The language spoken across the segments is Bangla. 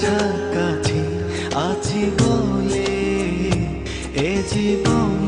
কাছাকাছি আছি বলে এ জীবন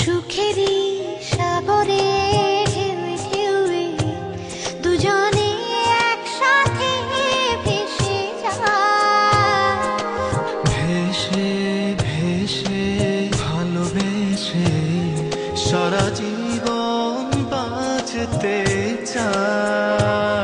সুখেরই সাগরে দুজনে একসাথে ভেসে ভেসে ভেসে ভালোবেসে সারা জীবন বাঁচতে চায়।